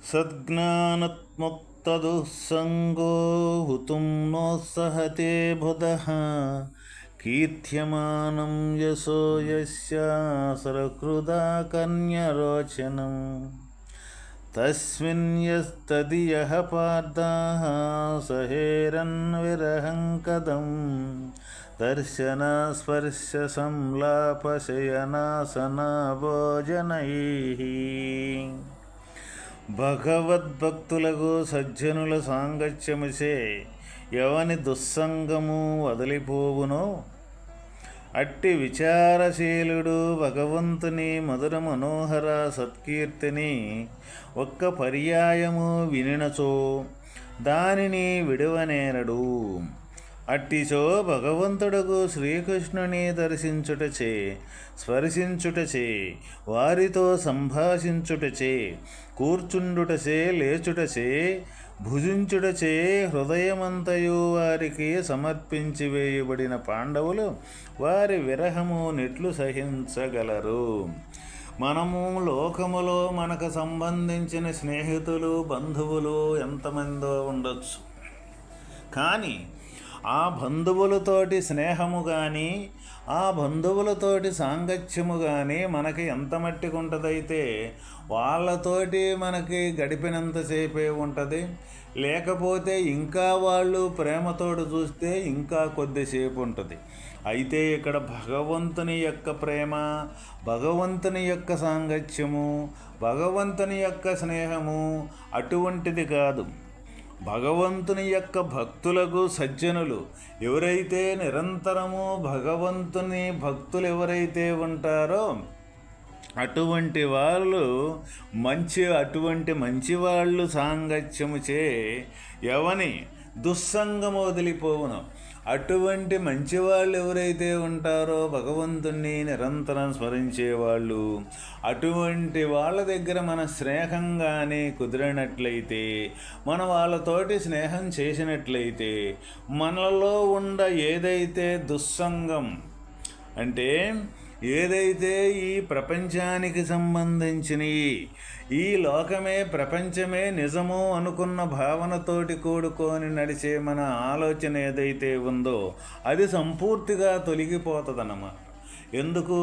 సద్జ్ఞానత్ముక్తదుస్సంగో హుతుం నోత్సహతే బుధः కీర్త్యమానం యశో యస్యాసరకృదా కన్యరోచనం తస్మిన్ యస్తదియః పార్థాः సహేరన్విరహం కదం దర్శనస్పర్శసంలాపశయనాసనా భోజనైః భగవద్భక్తులకు సజ్జనుల సాంగత్యముచే ఎవని దుస్సంగము వదిలిపోవునో అట్టి విచారశీలుడు భగవంతుని మధుర మనోహర సత్కీర్తిని ఒక్క పర్యాయము వినినచో దానిని విడువనేరడు అట్టిచో భగవంతుడకు శ్రీకృష్ణుని దర్శించుటచే స్పర్శించుటచే వారితో సంభాషించుటచే కూర్చుండుటచే లేచుటచే భుజించుటచే హృదయమంతయు వారికి సమర్పించి వేయబడిన పాండవులు వారి విరహము నెట్లు సహించగలరు. మనము లోకములో మనకు సంబంధించిన స్నేహితులు బంధువులు ఎంతమందో ఉండొచ్చు. కానీ ఆ బంధువులతోటి స్నేహము కానీ ఆ బంధువులతోటి సాంగత్యము కానీ మనకి ఎంత మట్టికి ఉంటుందైతే వాళ్ళతోటి మనకి గడిపినంతసేపే ఉంటుంది. లేకపోతే ఇంకా వాళ్ళు ప్రేమతోడు చూస్తే ఇంకా కొద్దిసేపు ఉంటుంది అయితే ఇక్కడ భగవంతుని యొక్క ప్రేమ భగవంతుని యొక్క సాంగత్యము భగవంతుని యొక్క స్నేహము అటువంటిది కాదు. భగవంతుని యొక్క భక్తులకు సజ్జనులు ఎవరైతే నిరంతరము భగవంతుని భక్తులు ఎవరైతే ఉంటారో అటువంటి వాళ్ళు మంచి అటువంటి మంచి వాళ్ళు సాంగత్యము చే ఎవని దుస్సంగము వదిలిపోవును. అటువంటి మంచి వాళ్ళు ఎవరైతే ఉంటారో భగవంతుణ్ణి నిరంతరం స్మరించేవాళ్ళు అటువంటి వాళ్ళ దగ్గర మన స్నేహంగానే కుదిరినట్లయితే మన వాళ్ళతోటి స్నేహం చేసినట్లయితే మనలో ఉండ ఏదైతే దుస్సంగం అంటే ఏదైతే ఈ ప్రపంచానికి సంబంధించినవి ఈ లోకమే ప్రపంచమే నిజము అనుకున్న భావనతోటి కూడుకొని నడిచే మన ఆలోచన ఏదైతే ఉందో అది సంపూర్తిగా తొలగిపోతుందన్నమాట. ఎందుకు?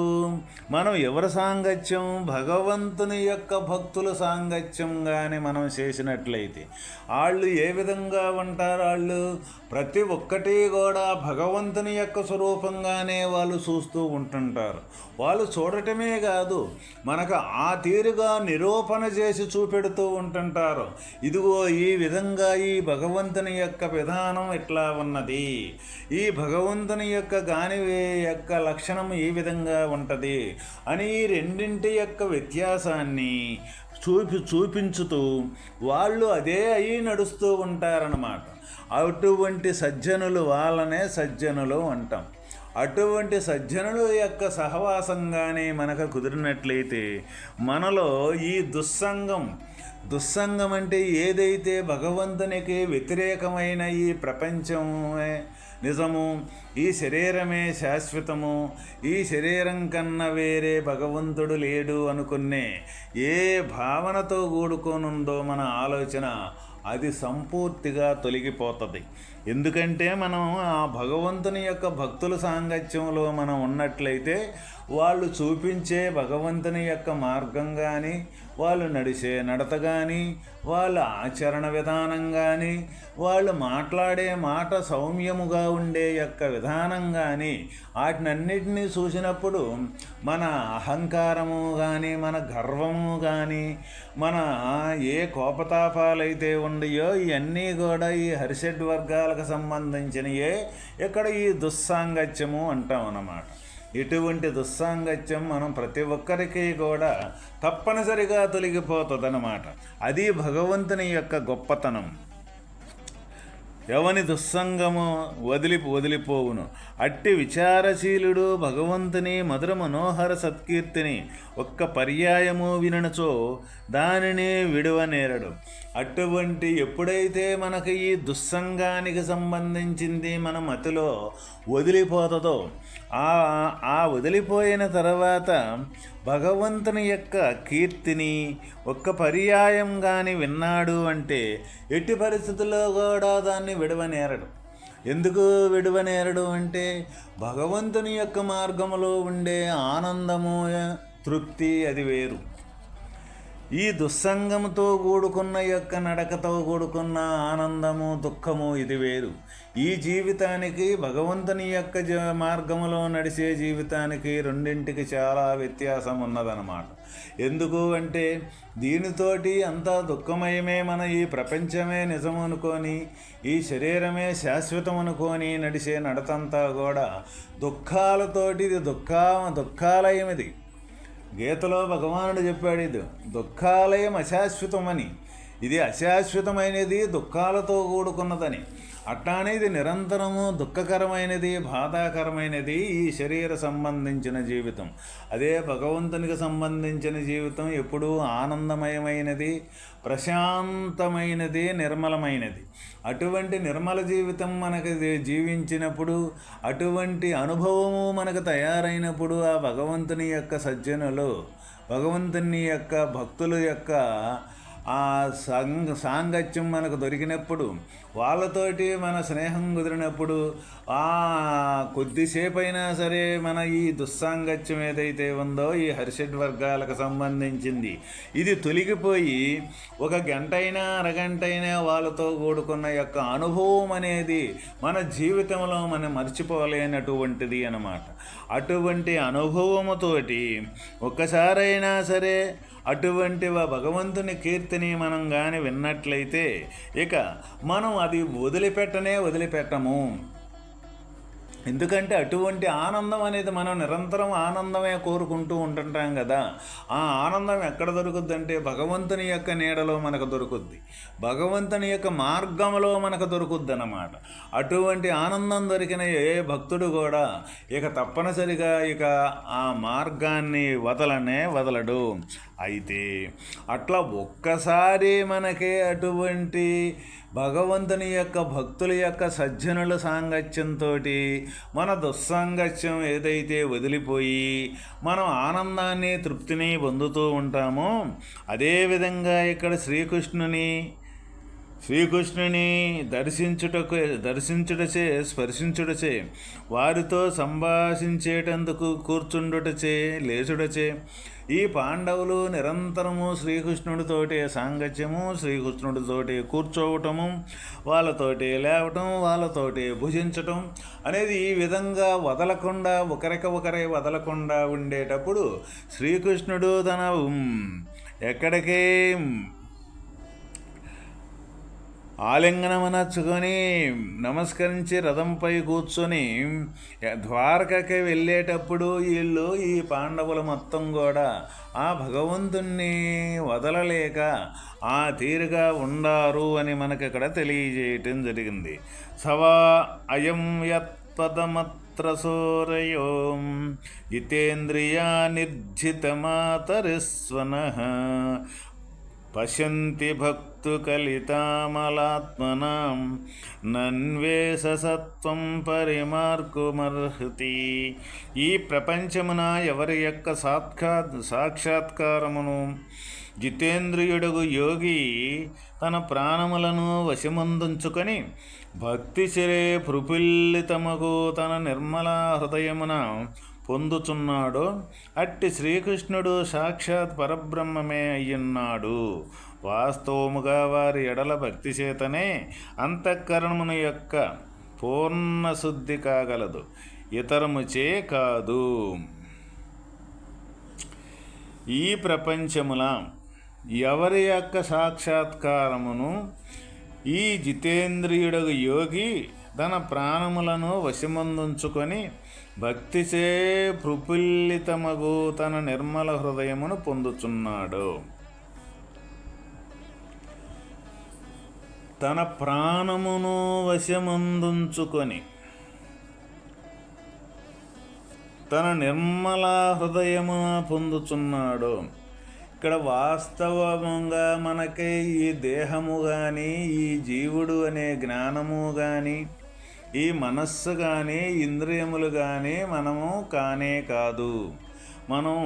మనం ఎవరి సాంగత్యం? భగవంతుని యొక్క భక్తుల సాంగత్యంగానే మనం చేసినట్లయితే వాళ్ళు ఏ విధంగా ఉంటారు వాళ్ళు ప్రతి ఒక్కటి కూడా భగవంతుని యొక్క స్వరూపంగానే వాళ్ళు చూస్తూ ఉంటుంటారు. వాళ్ళు చూడటమే కాదు మనకు ఆ తీరుగా నిరూపణ చేసి చూపెడుతూ ఉంటుంటారు. ఇదిగో ఈ విధంగా ఈ భగవంతుని యొక్క విధానం ఇట్లా ఉన్నది. ఈ భగవంతుని యొక్క గాని యొక్క లక్షణం ఈ విధంగా ఉంటుంది? అని ఈ రెండింటి యొక్క వ్యత్యాసాన్ని చూపి చూపించుతూ వాళ్ళు అదే అయి నడుస్తూ ఉంటారన్నమాట. అటువంటి సజ్జనులు వాళ్ళనే సజ్జనులు అంటాం. అటువంటి సజ్జనుల యొక్క సహవాసంగానే మనకు కుదిరినట్లయితే మనలో ఈ దుస్సంగం దుస్సంగం అంటే ఏదైతే భగవంతునికి వ్యతిరేకమైన ఈ ప్రపంచమే నిజము. ఈ శరీరమే శాశ్వతము. ఈ శరీరం కన్నా వేరే భగవంతుడు లేడు అనుకునే ఏ భావనతో కూడుకోనుందో మన ఆలోచన అది సంపూర్తిగా తొలగిపోతుంది. ఎందుకంటే మనం ఆ భగవంతుని యొక్క భక్తుల సాంగత్యంలో మనం ఉన్నట్లయితే వాళ్ళు చూపించే భగవంతుని యొక్క మార్గం కానీ వాళ్ళు నడిచే నడత కానీ వాళ్ళ ఆచరణ విధానం కానీ వాళ్ళు మాట్లాడే మాట సౌమ్యముగా ఉండే యొక్క విధానం కానీ వాటినన్నిటినీ చూసినప్పుడు మన అహంకారము కానీ మన గర్వము కానీ మన ఏ కోపతాపాలైతే ఉండయో ఇవన్నీ కూడా ఈ హరిషడ్ వర్గాల వర్గాలకు సంబంధించినయే. ఇక్కడ ఈ దుస్సాంగత్యము అంటాం అన్నమాట. ఇటువంటి దుస్సాంగత్యం మనం ప్రతి ఒక్కరికి కూడా తప్పనిసరిగా తొలగిపోతుందన్నమాట. అది భగవంతుని యొక్క గొప్పతనం. ఎవని దుస్సంగము వదిలి వదిలిపోవును? అట్టి విచారశీలుడు భగవంతుని మధుర మనోహర సత్కీర్తిని ఒక్క పర్యాయము వినచో దానిని విడువనేరడు. అటువంటి ఎప్పుడైతే మనకి ఈ దుస్సంగానికి సంబంధించింది మన మతిలో వదిలిపోతుందో ఆ ఆ వదిలిపోయిన తర్వాత భగవంతుని యొక్క కీర్తిని ఒక్క పర్యాయం కానీ విన్నాడు అంటే ఎట్టి పరిస్థితుల్లో కూడా దాన్ని విడవనేరడు. ఎందుకు విడవనేరడు అంటే భగవంతుని యొక్క మార్గములో ఉండే ఆనందము తృప్తి అది వేరు. ఈ దుస్సంగంతో కూడుకున్న యొక్క నడకతో కూడుకున్న ఆనందము దుఃఖము ఇది వేరు. ఈ జీవితానికి భగవంతుని యొక్క జ మార్గములో నడిచే జీవితానికి రెండింటికి చాలా వ్యత్యాసం ఉన్నదన్నమాట ఎందుకు అంటే దీనితోటి అంతా దుఃఖమయమే మన ఈ ప్రపంచమే నిజం అనుకొని ఈ శరీరమే శాశ్వతం అనుకొని నడిచే నడతంతా కూడా దుఃఖాలతోటి ఇది దుఃఖ దుఃఖాలయం ఇది గీతలో భగవానుడు చెప్పాడు ఇది దుఃఖాలయం అశాశ్వతమని. ఇది అశాశ్వతమైనది దుఃఖాలతో కూడుకున్నదని. అట్లానే ఇది నిరంతరము దుఃఖకరమైనది బాధాకరమైనది ఈ శరీర సంబంధించిన జీవితం. అదే భగవంతునికి సంబంధించిన జీవితం ఎప్పుడూ ఆనందమయమైనది ప్రశాంతమైనది నిర్మలమైనది. అటువంటి నిర్మల జీవితం మనకు జీవించినప్పుడు అటువంటి అనుభవము మనకు తయారైనప్పుడు ఆ భగవంతుని యొక్క సజ్జనులు భగవంతుని యొక్క భక్తుల యొక్క ఆ సంగ సాంగత్యం మనకు దొరికినప్పుడు వాళ్ళతోటి మన స్నేహం కుదిరినప్పుడు ఆ కొద్దిసేపైనా సరే మన ఈ దుస్సాంగత్యం ఏదైతే ఉందో ఈ హర్షడ్ వర్గాలకు సంబంధించింది ఇది తొలగిపోయి ఒక గంట అయినా అరగంట అయినా వాళ్ళతో కూడుకున్న యొక్క అనుభవం అనేది మన జీవితంలో మనం మర్చిపోలేనటువంటిది అన్నమాట. అటువంటి అనుభవముతోటి ఒక్కసారైనా సరే అటువంటి భగవంతుని కీర్తిని మనం కానీ విన్నట్లయితే ఇక మనం అది వదిలిపెట్టనే వదిలిపెట్టము. ఎందుకంటే అటువంటి ఆనందం అనేది మనం నిరంతరం ఆనందమే కోరుకుంటూ ఉంటుంటాం కదా. ఆ ఆనందం ఎక్కడ దొరుకుద్దంటే భగవంతుని యొక్క నీడలో మనకు దొరుకుద్ది. భగవంతుని యొక్క మార్గంలో మనకు దొరుకుద్ది అన్నమాట అటువంటి ఆనందం దొరికిన ఏ భక్తుడు కూడా ఇక తప్పనిసరిగా ఇక ఆ మార్గాన్ని వదలనే వదలడు. అయితే అట్లా ఒక్కసారి మనకే అటువంటి భగవంతుని యొక్క భక్తుల యొక్క సజ్జనుల సాంగత్యంతో మన దుస్సాంగత్యం ఏదైతే వదిలిపోయి మనం ఆనందాన్ని తృప్తిని పొందుతూ ఉంటామో అదేవిధంగా ఇక్కడ శ్రీకృష్ణుని శ్రీకృష్ణుని దర్శించుటకు దర్శించుటచే స్పర్శించుటచే వారితో సంభాషించేటందుకు కూర్చుండుటచే లేచుడచే ఈ పాండవులు నిరంతరము శ్రీకృష్ణుడితోటి సాంగత్యము శ్రీకృష్ణుడితోటి కూర్చోవటము వాళ్ళతోటి లేవటం వాళ్ళతోటి భుజించటం అనేది ఈ విధంగా వదలకుండా ఒకరికి ఒకరే వదలకుండా ఉండేటప్పుడు శ్రీకృష్ణుడు తన ఎక్కడికే ఆలింగనమనర్చుకొని నమస్కరించి రథంపై కూర్చొని ద్వారకకి వెళ్ళేటప్పుడు వీళ్ళు ఈ పాండవులు మొత్తం కూడా ఆ భగవంతుణ్ణి వదలలేక ఆ తీరుగా ఉండారు అని మనకి ఇక్కడ తెలియజేయటం జరిగింది. సవా అయం యత్పదమత్ర సోరయో జితేంద్రియా నిర్జితమాతరిస్వన పశ్యంతి భక్తుకలితామలాత్మనాం నన్వేషసత్వం పరిమార్కుమర్హతి ఈ ప్రపంచమున ఎవరి యొక్క సాక్షా సాక్షాత్కారమును జితేంద్రియుడుగు యోగి తన ప్రాణములను వశమందుంచుకొని భక్తిశిరే చిరే తన నిర్మల హృదయమున పొందుచున్నాడో అట్టి శ్రీకృష్ణుడు సాక్షాత్ పరబ్రహ్మమే అయ్యున్నాడు. వాస్తవముగా వారి ఎడల భక్తి చేతనే అంతఃకరణముని యొక్క పూర్ణ శుద్ధి కాగలదు ఇతరముచే కాదు. ఈ ప్రపంచముల ఎవరి యొక్క సాక్షాత్కారమును ఈ జితేంద్రియుడగు యోగి తన ప్రాణములను వశమందుంచుకొని భక్తిచే ప్రఫుల్లితమగు తన నిర్మల హృదయమును పొందుచున్నాడు. తన ప్రాణమును వశమందుంచుకొని తన నిర్మల హృదయమున పొందుచున్నాడు. ఇక్కడ వాస్తవంగా మనకి ఈ దేహము కానీ ఈ జీవుడు అనే జ్ఞానము కానీ ఈ మనస్సు కానీ ఇంద్రియములు కానీ మనము కానే కాదు. మనం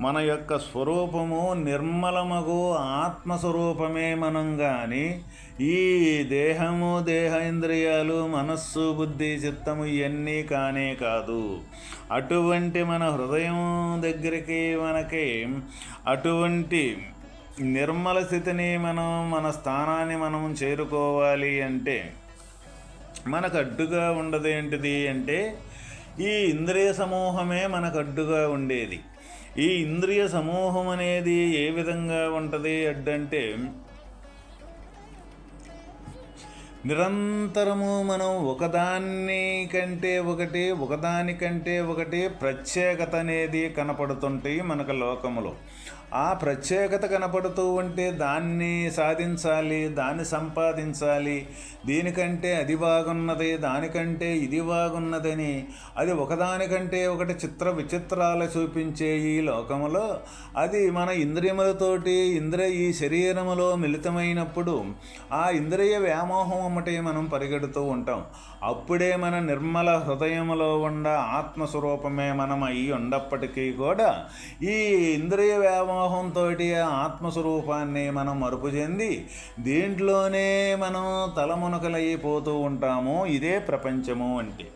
మన యొక్క స్వరూపము నిర్మలమగు ఆత్మస్వరూపమే మనం కానీ ఈ దేహము దేహ ఇంద్రియాలు మనస్సు బుద్ధి చిత్తము ఇవన్నీ కానే కాదు. అటువంటి మన హృదయం దగ్గరికి మనకి అటువంటి నిర్మల స్థితిని మనం మన స్థానాన్ని మనం చేరుకోవాలి అంటే మనకు అడ్డుగా ఉండదు ఏంటిది అంటే ఈ ఇంద్రియ సమూహమే మనకు అడ్డుగా ఉండేది. ఈ ఇంద్రియ సమూహం అనేది ఏ విధంగా ఉంటుంది అడ్డంటే నిరంతరము మనం ఒకదాన్ని కంటే ఒకటి ఒకదానికంటే ఒకటి ప్రత్యేకత అనేది కనపడుతుంటాయి మనకు లోకములో. ఆ ప్రత్యేకత కనపడుతూ ఉంటే దాన్ని సాధించాలి దాన్ని సంపాదించాలి. దీనికంటే అది బాగున్నది దానికంటే ఇది బాగున్నదని అది ఒకదానికంటే ఒకటి చిత్ర విచిత్రాలు చూపించే ఈ లోకములో అది మన ఇంద్రియములతోటి ఇంద్రియ ఈ శరీరములో మిళితమైనప్పుడు ఆ ఇంద్రియ వ్యామోహం అమ్మటే మనం పరిగెడుతూ ఉంటాం. అప్పుడే మన నిర్మల హృదయములో ఉండ ఆత్మస్వరూపమే మనం అయి ఉన్నప్పటికీ కూడా ఈ ఇంద్రియ వ్యామోహంతో ఆత్మస్వరూపాన్ని మనం మరుపు చెంది దీంట్లోనే మనం తలమునకలైపోతూ ఉంటాము. ఇదే ప్రపంచము అంటే.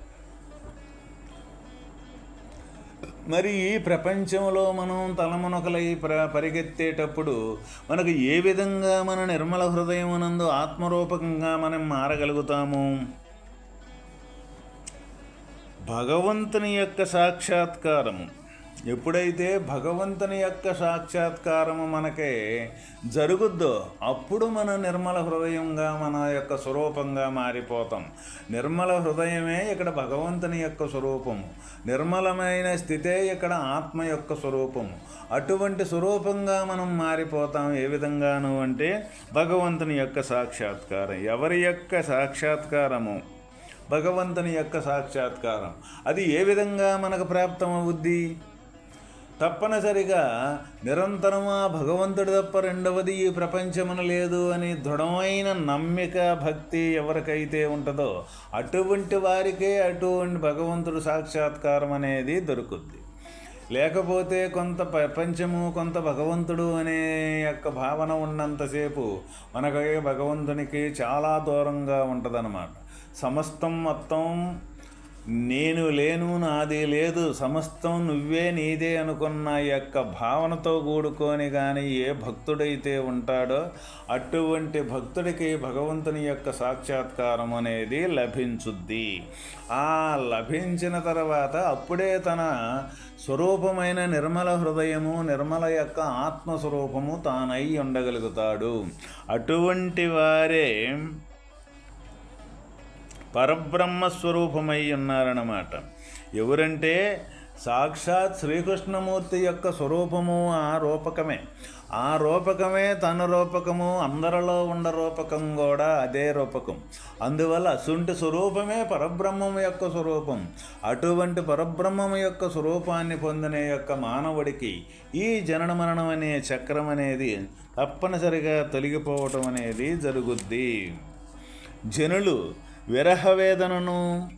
మరి ఈ ప్రపంచంలో మనం తలమునకలై ప్ర పరిగెత్తేటప్పుడు మనకు ఏ విధంగా మన నిర్మల హృదయమునందు ఆత్మరూపకంగా మనం మారగలుగుతాము? భగవంతుని యొక్క సాక్షాత్కారము. ఎప్పుడైతే భగవంతుని యొక్క సాక్షాత్కారము మనకే జరుగుద్దో అప్పుడు మన నిర్మల హృదయంగా మన యొక్క స్వరూపంగా మారిపోతాం. నిర్మల హృదయమే ఇక్కడ భగవంతుని యొక్క స్వరూపము. నిర్మలమైన స్థితే ఇక్కడ ఆత్మ యొక్క స్వరూపము. అటువంటి స్వరూపంగా మనం మారిపోతాం ఏ విధంగాను అంటే భగవంతుని యొక్క సాక్షాత్కారం. ఎవరి యొక్క సాక్షాత్కారము? భగవంతుని యొక్క సాక్షాత్కారం. అది ఏ విధంగా మనకు ప్రాప్తమవుద్ది? తప్పనిసరిగా నిరంతరం ఆ భగవంతుడు తప్ప రెండవది ఈ ప్రపంచమున లేదు అని దృఢమైన నమ్మిక భక్తి ఎవరికైతే ఉంటుందో అటువంటి వారికే అటువంటి భగవంతుడు సాక్షాత్కారం అనేది దొరుకుద్ది. లేకపోతే కొంత ప్రపంచము కొంత భగవంతుడు అనే యొక్క భావన ఉన్నంతసేపు మనకి భగవంతునికి చాలా దూరంగా ఉంటుందన్నమాట. సమస్తం మొత్తం నేను లేను నాది లేదు. సమస్తం నువ్వే నీదే అనుకున్న యొక్క భావనతో కూడుకొని కానీ ఏ భక్తుడైతే ఉంటాడో అటువంటి భక్తుడికి భగవంతుని యొక్క సాక్షాత్కారం అనేది లభించుద్ది. ఆ లభించిన తర్వాత అప్పుడే తన స్వరూపమైన నిర్మల హృదయము నిర్మల యొక్క ఆత్మస్వరూపము తానై ఉండగలుగుతాడు. అటువంటి వారే పరబ్రహ్మస్వరూపమై ఉన్నారన్నమాట. ఎవరంటే సాక్షాత్ శ్రీకృష్ణమూర్తి యొక్క స్వరూపము ఆ రూపకమే. ఆ రూపకమే తన రూపకము అందరిలో ఉన్న రూపకం కూడా అదే రూపకం. అందువల్ల అసుంటి స్వరూపమే పరబ్రహ్మం యొక్క స్వరూపం. అటువంటి పరబ్రహ్మం యొక్క స్వరూపాన్ని పొందిన యొక్క మానవుడికి ఈ జనన మరణం అనే చక్రం అనేది తప్పనిసరిగా తొలగిపోవటం అనేది జరుగుద్ది. జనులు విరహవేదనను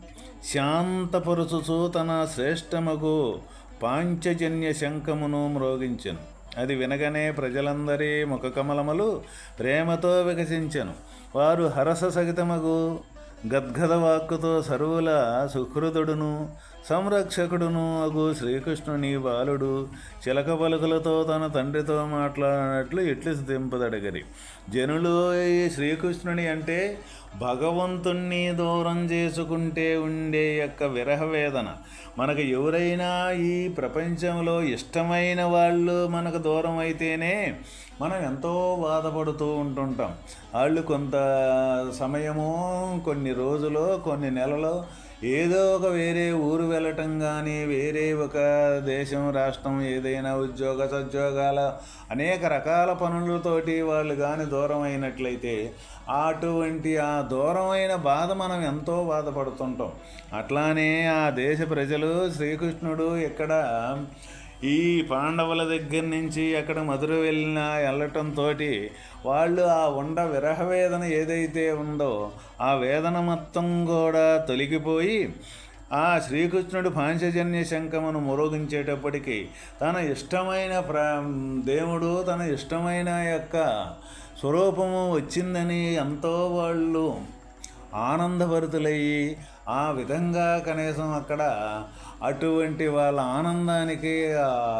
శాంతపరుచుచు తన శ్రేష్టమగు పాంచజన్య శంఖమును మ్రోగించెను. అది వినగనే ప్రజలందరి ముఖకమలములు ప్రేమతో వికసించెను. వారు హరస సహితమగు గద్గద వాక్కుతో సరువుల సుహృదుడును సంరక్షకుడును అగు శ్రీకృష్ణుని బాలుడు చిలక పలుకులతో తన తండ్రితో మాట్లాడినట్లు ఇట్లు దింపదడగరి జనులు ఈ శ్రీకృష్ణుని అంటే భగవంతుణ్ణి దూరం చేసుకుంటే ఉండే యొక్క విరహ వేదన. మనకు ఎవరైనా ఈ ప్రపంచంలో ఇష్టమైన వాళ్ళు మనకు దూరం అయితేనే మనం ఎంతో బాధపడుతూ ఉంటుంటాం. వాళ్ళు కొంత సమయము కొన్ని రోజులు కొన్ని నెలలు ఏదో ఒక వేరే ఊరు వెళ్ళటం కానీ వేరే ఒక దేశం రాష్ట్రం ఏదైనా ఉద్యోగ సద్యోగాల అనేక రకాల పనులతోటి వాళ్ళు కానీ దూరం అయినట్లయితే అటువంటి ఆ దూరమైన బాధ మనం ఎంతో బాధపడుతుంటాం. అట్లానే ఆ దేశ ప్రజలు శ్రీకృష్ణుడు ఇక్కడ ఈ పాండవుల దగ్గర నుంచి అక్కడ మధుర వెళ్ళిన వెళ్ళటంతో వాళ్ళు ఆ ఉండ విరహ వేదన ఏదైతే ఉందో ఆ వేదన మొత్తం కూడా తొలగిపోయి ఆ శ్రీకృష్ణుడు పాంచజన్య శంఖమును మురోగించేటప్పటికి తన ఇష్టమైన ప్రా దేవుడు తన ఇష్టమైన యొక్క స్వరూపము వచ్చిందని ఎంతో వాళ్ళు ఆనందభరితులయ్యి ఆ విధంగా కనీసం అక్కడ అటువంటి వాళ్ళ ఆనందానికి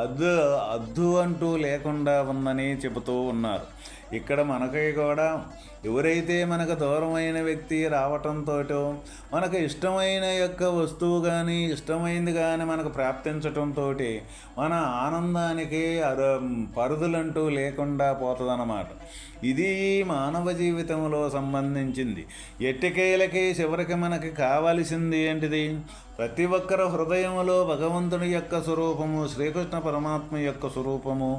అద్దు అద్దు అంటూ లేకుండా ఉందని చెబుతూ ఉన్నారు. ఇక్కడ మనకి కూడా ఎవరైతే మనకు దూరమైన వ్యక్తి రావటంతో మనకు ఇష్టమైన యొక్క వస్తువు కానీ ఇష్టమైంది కానీ మనకు ప్రాప్తించటంతో మన ఆనందానికి అర పరుదులంటూ లేకుండా పోతుందన్నమాట. ఇది మానవ జీవితంలో సంబంధించింది. ఎట్టికేలకి చివరికి మనకి కావలసింది ఏంటిది? ప్రతి ఒక్కరి హృదయంలో భగవంతుని యొక్క స్వరూపము శ్రీకృష్ణ పరమాత్మ యొక్క స్వరూపము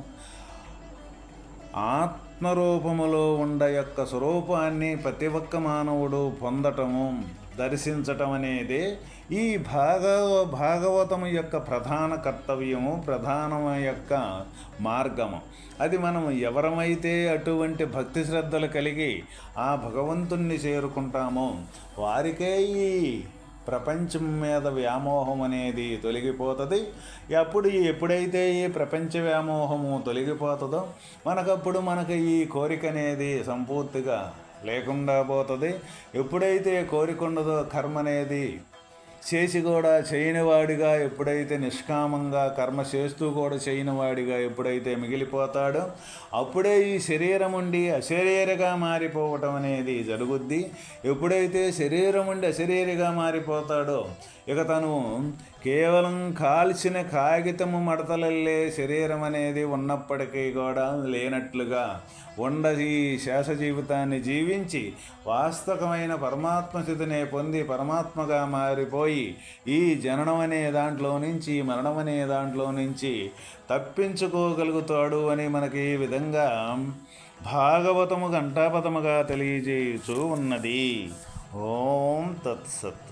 ఆత్మ ఆత్మరూపములో ఉండ యొక్క స్వరూపాన్ని ప్రతి ఒక్క మానవుడు పొందటము దర్శించటం అనేది ఈ భాగ భాగవతము యొక్క ప్రధాన కర్తవ్యము ప్రధానమ యొక్క మార్గము. అది మనం ఎవరమైతే అటువంటి భక్తి శ్రద్ధలు కలిగి ఆ భగవంతుణ్ణి చేరుకుంటామో వారికే ఈ ప్రపంచం మీద వ్యామోహం అనేది తొలగిపోతుంది అప్పుడు ఎప్పుడైతే ఈ ప్రపంచ వ్యామోహము తొలగిపోతుందో మనకప్పుడు మనకు ఈ కోరిక అనేది సంపూర్తిగా లేకుండా పోతుంది. ఎప్పుడైతే కోరిక ఉండదో కర్మ అనేది చేసి కూడా చేయనివాడిగా ఎప్పుడైతే నిష్కామంగా కర్మ చేస్తూ కూడా చేయనివాడిగా ఎప్పుడైతే మిగిలిపోతాడో అప్పుడే ఈ శరీరం ఉండి అశరీరగా మారిపోవటం అనేది జరుగుద్ది. ఎప్పుడైతే శరీరం ఉండి అశరీరగా మారిపోతాడో ఇక తను కేవలం కాల్చిన కాగితము మడతలల్లే శరీరం అనేది ఉన్నప్పటికీ కూడా లేనట్లుగా ఉండ ఈ శేష జీవితాన్ని జీవించి వాస్తవమైన పరమాత్మ స్థితిని పొంది పరమాత్మగా మారిపోయి ఈ జననం అనే దాంట్లో నుంచి మరణం అనే దాంట్లో నుంచి తప్పించుకోగలుగుతాడు అని మనకి ఈ విధంగా భాగవతము ఘంటాపథముగా తెలియజేయుచూ ఉన్నది. ఓం తత్సత్.